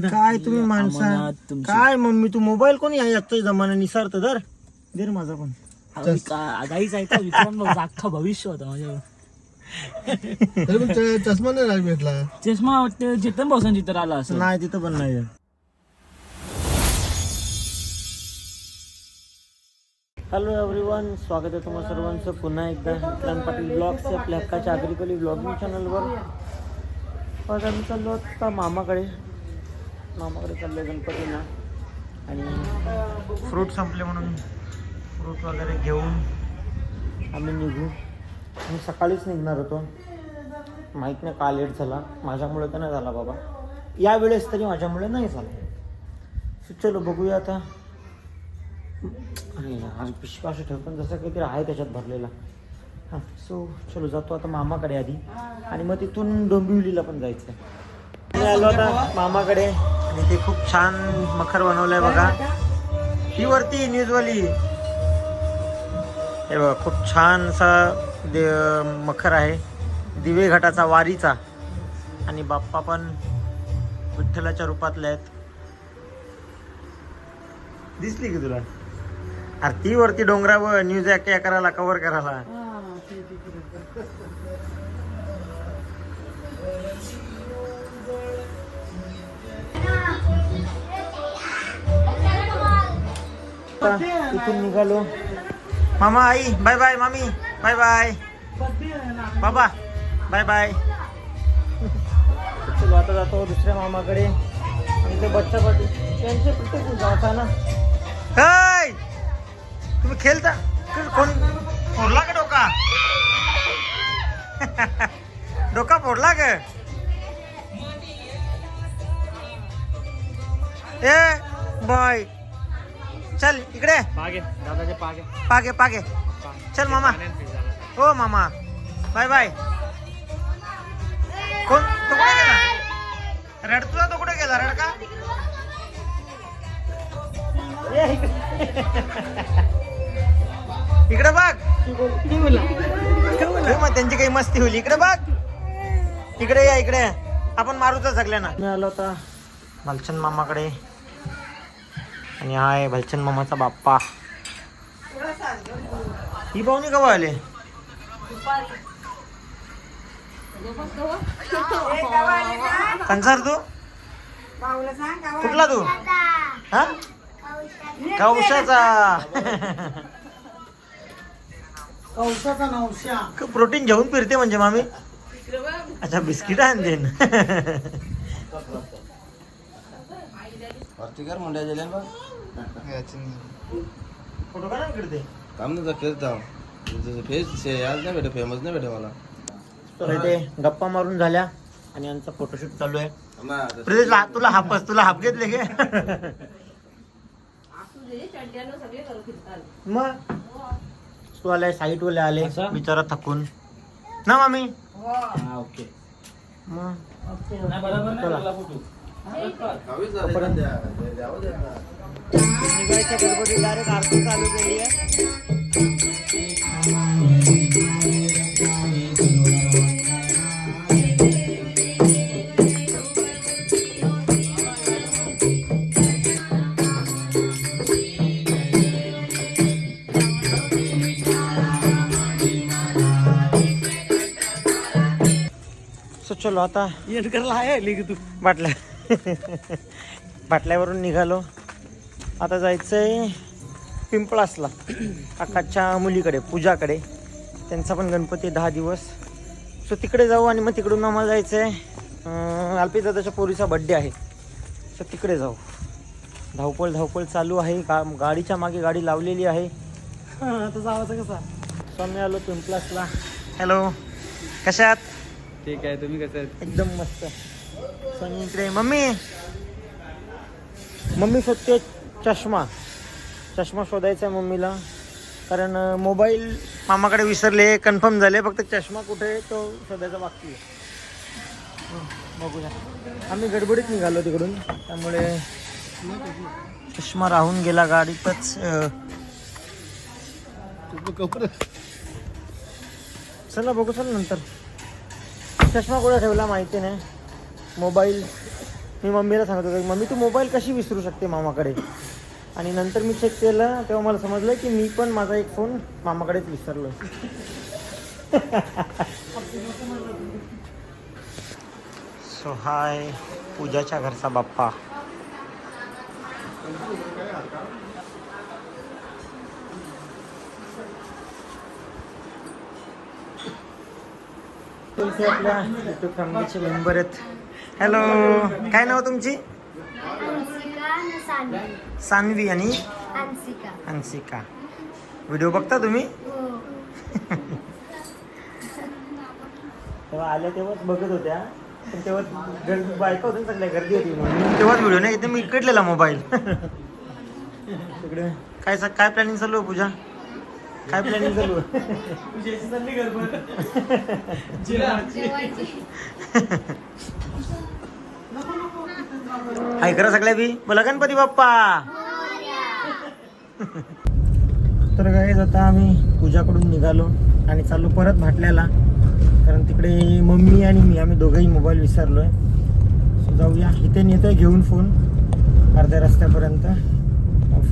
काय तुम्ही माणसा? तुमची- काय मम्मी तू मोबाईल कोणी आहे आजच्या जमाना निसारत धर. दे रे माझा पण. अहो, का- काहीच ऐका विक्रम भाऊचं अख्खा भविष्य होता माझ्यावर. तरी पण च- चष्मा नाही भेटला चष्मा वाटते चेतन भाऊसां चित्र आला असं. नाही तिथं पण नाही हॅलो एव्हरीवन स्वागत आहे तुम्हा सर्वांचं. पुन्हा एकदा विक्रांत पाटील ब्लॉग्स आपल्या हक्काच्या आग्रिकली ब्लॉगिंग चॅनलवर आज आम्ही चाललो आहोत आता मामाकडे. मामाकडे चाललो आहे गणपतीला. आणि फ्रूट संपले म्हणून फ्रूट वगैरे घेऊन आम्ही निघू. मी सकाळीच निघणार होतो. माहीत नाही का लेट झाला. माझ्यामुळे तर नाही झाला बाबा. यावेळेस तरी माझ्यामुळे नाही झाला. चलो बघूया आता. अरे आज पिशवा असं ठेवतो जसं काहीतरी आहे त्याच्यात भरलेला. हां सो चलो जातो आता मामाकडे आधी. आणि मग तिथून डोंबिवलीला पण जायचं मी आलो आता मामाकडे. आणि ते खूप छान मखर बनवलंय बघा. ही वरती न्यूजवाली. हे बघा खूप छान असा दे मखर आहे. दिवे घाटाचा वारीचा. आणि बाप्पा पण विठ्ठलाच्या रूपातले आहेत. दिसली की तुला? अरे ती वरती डोंगरावर न्यूज या करायला कव्हर करायला. आता इथून निघालो मामा आई बाय बाय मामी बाय बाय बाबा बाय बाय चलो आता जातो दुसऱ्या मामाकडे ते बच्चा पाटी त्यांचे प्रत्येक जाता ना? हाय तुम्ही खेळता क- कोण फोडला का डोका। डोका फोडला का। ए बाय चल इकडे. पागे दादाचे पागे. पागे पागे. चल मामा. हो मामा. Bye bye. कोण? तो कुठे गेला? रडतोय तो कुठे गेला रडका? इकडे. बघ. हे मग त्यांची काही मस्ती होईल. इकडे बघ. इकडे या इकडे. आपण मारूचा सगळ्यांना मी आलो होता. भालचंद मामाकडे. आणि हा आहे भालचंद मामाचा बाप्पा. ही पाहुणे कवा आले? कंसार तू? कुठला तू? हा? कौशाचा. प्रोटीन घेऊन फिरते म्हणजे मामी. अच्छा बिस्किट आणते बघ. फोटो का फिरते काम नाही फिरता फेस आज नाही भेटे फेमस नाही भेटे मला. तर इथे गप्पा मारून झाल्या आणि यांचा फोटोशूट चालू आहे. प्रितेश तुला हापस तुला हाप घेतले घे मग? तू आलाय साईट वाले आले? बिचारा थकून. ना मामी? हा ओके. मग? नाही बरोबर नाही चला. निघायच्या डायरेक्ट आरती चालू केली आहे. सो चलो आता बाटल्या. बाटल्यावरून निघालो. आता जायचंय पिंपळासला काकाच्या मुलीकडे पूजाकडे. त्यांचा पण गणपती दहा दिवस. सो तिकडे जाऊ आणि मग तिकडून आम्हाला जायचं आहे अल्पी दादाच्या पोरीचा बड्डे आहे. सो तिकडे जाऊ. धावपळ धावपळ चालू आहे. गा गाडीच्या मागे गाडी लावलेली आहे. आता जावाचं कसा? सो आम्ही आलो पिंपळासला. हॅलो कशात ठीक आहे तुम्ही कसं आहे? एकदम मस्त. सनी इकडे मम्मी मम्मी शोधते चष्मा. चष्मा शोधायचा आहे मम्मीला. कारण मोबाईल मामाकडे विसरले कन्फर्म झाले फक्त चष्मा कुठे आहे तो शोधायचा बाकी आहे. बघूया. आम्ही गडबडीत निघालो तिकडून. त्यामुळे चष्मा राहून गेला गाडीतच चला बघू चल नंतर. चष्मा कुठे ठेवला माहिती नाही. मोबाईल मी मम्मीला सांगत होतो की, मम्मी तू मोबाईल कशी विसरू शकते मामाकडे? आणि नंतर मी चेक केलं तेव्हा मला समजलं की मी पण माझा एक फोन मामाकडेच विसरलो सो हाय पूजाच्या घरचा बाप्पा. आपल्या युट्यूब फॅमिलीचे मेंबर आहेत. हॅलो काय नाव तुमची? अंशिका आणि सान्वी आणि? अंशिका. व्हिडिओ बघता तुम्ही? हो. तेव्हा आल्या तेव्हाच बघत होत्या. पण तेव्हा गर्दी बायका होत्या ना सगळ्या गर्दी होती म्हणून. तेव्हाच व्हिडिओ नाही इथे मी इकडलेला मोबाईल. तिकडे. काय काय प्लॅनिंग चालू आहे पूजा? काय प्लॅनिंग चालू आहे? हाय करा सगळ्या बी? बोला गणपती बाप्पा. तर काय आता आम्ही पूजाकडून निघालो आणि चाललो परत भाटल्याला. कारण तिकडे मम्मी आणि मी आम्ही दोघंही मोबाईल विसरलोय. सो जाऊया. इथे नेतोय घेऊन फोन अर्ध्या रस्त्यापर्यंत.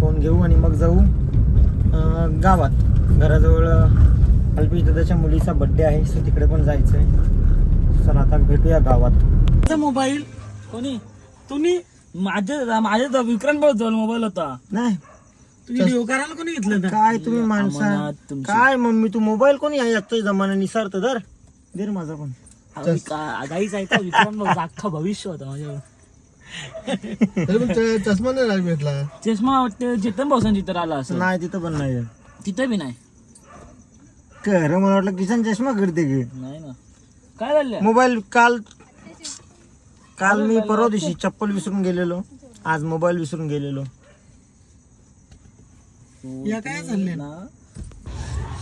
फोन घेऊ आणि मग जाऊ गावात. घराजवळ अल्पेश दादाच्या मुलीचा बड्डे आहे सो तिकडे पण जायचं आहे चला आता भेटूया गावात. मोबाईल कोणी? तुम्ही? माझ्या माझ्या विक्रांत भाऊ मोबाईल होता. नाही. तुम्ही व्हिडिओ करायला कोणी घेतलं होतं? काय तुम्ही माणसा? अमरनाथ तुमची. काय मम्मी तू मोबाईल कोणी आहे? आजच्या जमाना निसारत धर. दे रे माझा पण अहो, मी का- गाईच ऐका विक्रांत भाऊ अख्खा भविष्य होता माझ्यावर. तरी पण च- चष्मा नाही राज भेटला चष्मा वाटते चेतन भाऊसांची तर आला असं. नाही तिथं पण नाही. तिथं बी नाही. कर मला वाटलं किसन चष्मा करते की. नाही ना. काय झालं? मोबाईल काल काल मी परवा दिवशी चप्पल विसरून गेलेलो. आज मोबाईल विसरून गेलेलो. या काय झाले ना?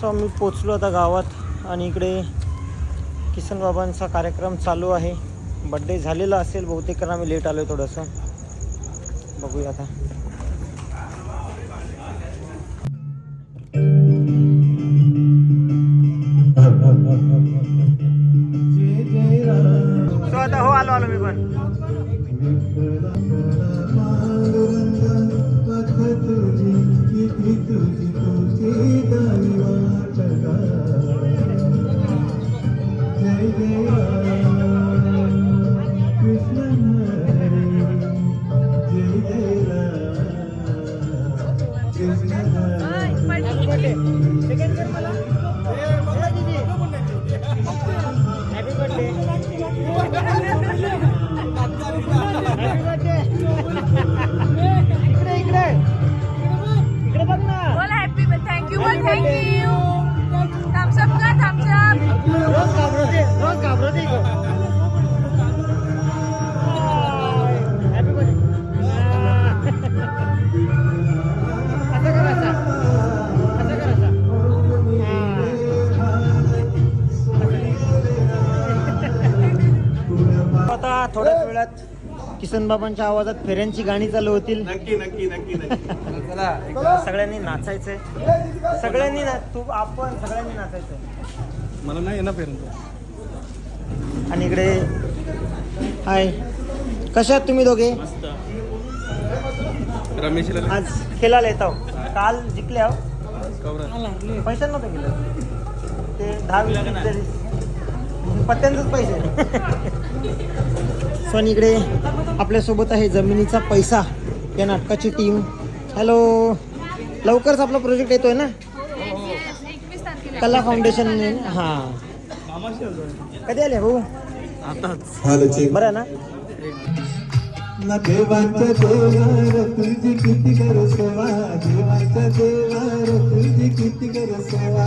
सो मी पोचलो आता गावात आणि इकडे किसन बाबांचा कार्यक्रम चालू आहे. बड्डे झालेला असेल बहुतेक कारण आम्ही लेट आलोय थोडंसं. बघूया आता. हॅपी आता थोड्याच वेळात किसन बाबांच्या आवाजात फेऱ्यांची गाणी चालू होतील. नक्की नक्की नक्की नक्की. सगळ्यांनी नाचायचंय. सगळ्यांनी ना तू आपण सगळ्यांनी नाचायचंय. मला नाही येणार पर्यंत आणि इकडे हाय. कशा आहात तुम्ही दोघे? रमेश आज खेळायला येतो काल जिंकले आहो पैसे नव्हते गेले. ते दहा पत्त्यांचेच पैसे. पण इकडे आपल्यासोबत आहे जमिनीचा पैसा. या नाटकाची टीम हॅलो लवकरच आपला प्रोजेक्ट येतोय ना? कला फाउंडेशन हां. कधी आले भाऊ? बरं ना? ना देवांच्या देवार तुझी किती कर सेवा देवांच्या देवार तुझी किती कर सेवा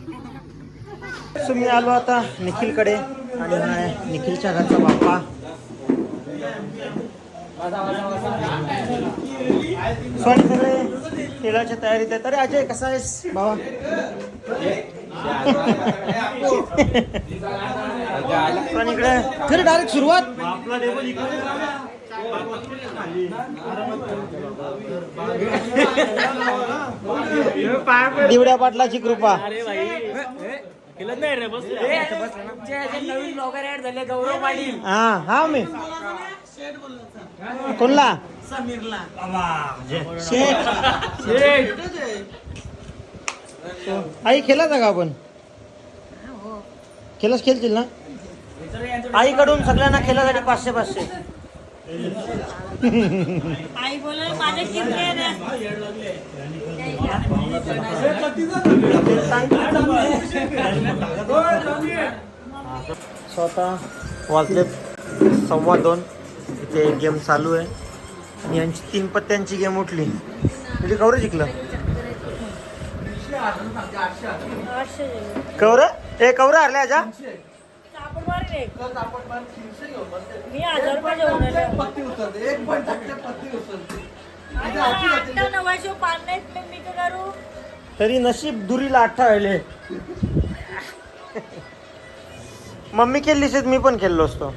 सो मी आलो आता निखिलकडे आणि हा आहे निखिलच्या घरचा बाप्पा. सॉरी सगळे खेळाच्या तयारीत आहे अरे अजय कसा आहेस बाबा पण इकडे खरी डायरेक्ट सुरुवात. दिवड्या पाटलाची कृपा. नवीन ब्लॉगर ऍड झाले गौरव पाटील. हा हा मी. कोणला? शेठ. आई खेळला का आपण? खेळच खेळतील ना? आईकडून सगळ्यांना खेळासाठी पाचशे पाचशे. आई बोल माझे किती स्वतः वाजलेत सव्वा दोन. इथे गेम चालू आहे. आणि यांची तीन पत्त्यांची गेम उठली. म्हणजे कवर जिंकलं? कवर ए कवर हरले आजा. तरी नशीब दुरीला अठ्ठावले मम्मी खेळलीस मी पण खेळलो असतो.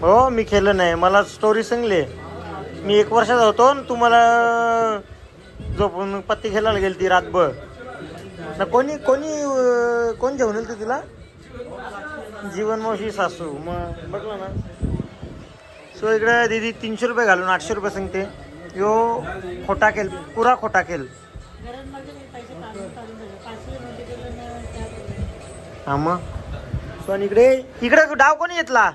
हो मी खेळलं नाही. मला स्टोरी सांगली. मी एक वर्षाचा होतो तुम्हाला झोपून पत्ती खेळायला गेली ती रातभर. ना कोणी कोणी कोण जेवण ते तिला? जीवन मावशी सासू. मग बघलं ना. सो इकडे दीदी तीनशे रुपये घालून आठशे रुपये सांगते. यो खोटा केल पुरा खोटा केल हा मग. इकडे. इकडे डाव कोणी घेतला?